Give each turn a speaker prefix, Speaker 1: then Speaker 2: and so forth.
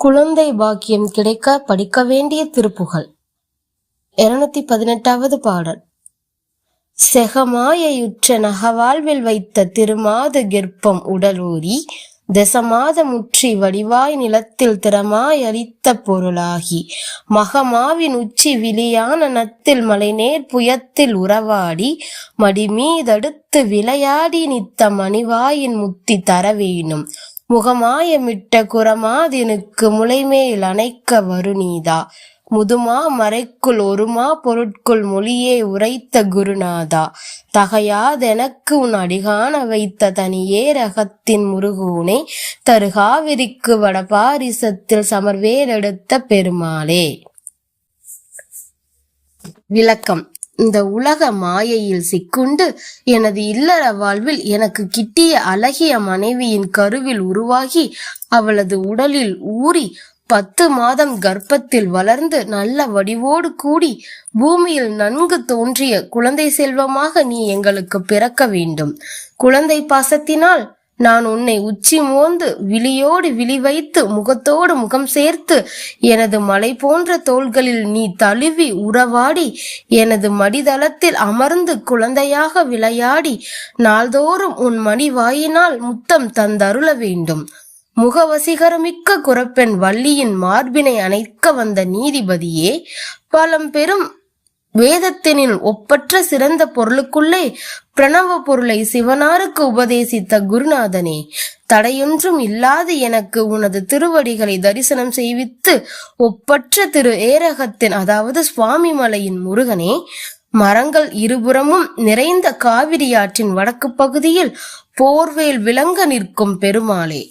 Speaker 1: குழந்தை பாக்கியம் கிடைக்க படிக்க வேண்டிய திருப்புகழ். இருநூத்தி பதினெட்டாவது பாடல். செகமாயுற்ற நகவாழ்வில் வைத்த திருமாத கெர்ப்பம் உடலூரி தசமாத முற்றி வடிவாய் நிலத்தில் திறமாய் அளித்த பொருளாகி மகமாவின் உச்சி விழியான நத்தில் மலைநேர் புயத்தில் உறவாடி மடிமீதடுத்து விளையாடி நித்த மணிவாயின் முத்தி தரவேணும் முகமாயமிட்ட குரமாதினுக்கு முளைமேல் அணைக்க வருநீதா. முதுமா மறைக்குள் ஒருமா பொருட்குள் மொழியே உரைத்த குருநாதா. தகையாதெனக்கு உன் அடிகான வைத்த தனியே ரகத்தின் முருகூனே தருகாவிரிக்கு வடபாரிசத்தில் சமர்வேலெடுத்த பெருமாளே. விளக்கம். இந்த உலக மாயையில் சிக்குண்டு எனது இல்லற வாழ்வில் எனக்கு கிட்டிய அழகிய மனைவியின் கருவில் உருவாகி அவளது உடலில் ஊறி பத்து மாதம் கர்ப்பத்தில் வளர்ந்து நல்ல வடிவோடு கூடி பூமியில் நன்கு தோன்றிய குழந்தை செல்வமாக நீ எங்களுக்கு பிறக்க வேண்டும். குழந்தை பாசத்தினால் நான் உன்னை உச்சி மோந்து விழியோடு விழி வைத்து முகத்தோடு முகம் சேர்த்து எனது மலை போன்ற தோள்களில் நீ தழுவி உறவாடி எனது மடிதளத்தில் அமர்ந்து குழந்தையாக விளையாடி நாள்தோறும் உன் மணி வாயினால் முத்தம் தந்தருள வேண்டும். முகவசிகரமிக்க குரப்பெண் வள்ளியின் மார்பினை அணைக்க வந்த நீதிபதியே பலம் பெரும் வேதத்தினில் ஒப்பற்ற சிறந்த பொருளுக்குள்ளே பிரணவ பொருளை சிவனாருக்கு உபதேசித்த குருநாதனே தடையொன்றும் இல்லாது எனக்கு உனது திருவடிகளை தரிசனம் செய்வித்து ஒப்பற்ற திரு ஏரகத்தின் அதாவது சுவாமி மலையின் முருகனே மரங்கள் இருபுறமும் நிறைந்த காவிரி ஆற்றின் வடக்கு பகுதியில் போர்வேல் விளங்க நிற்கும் பெருமாளே.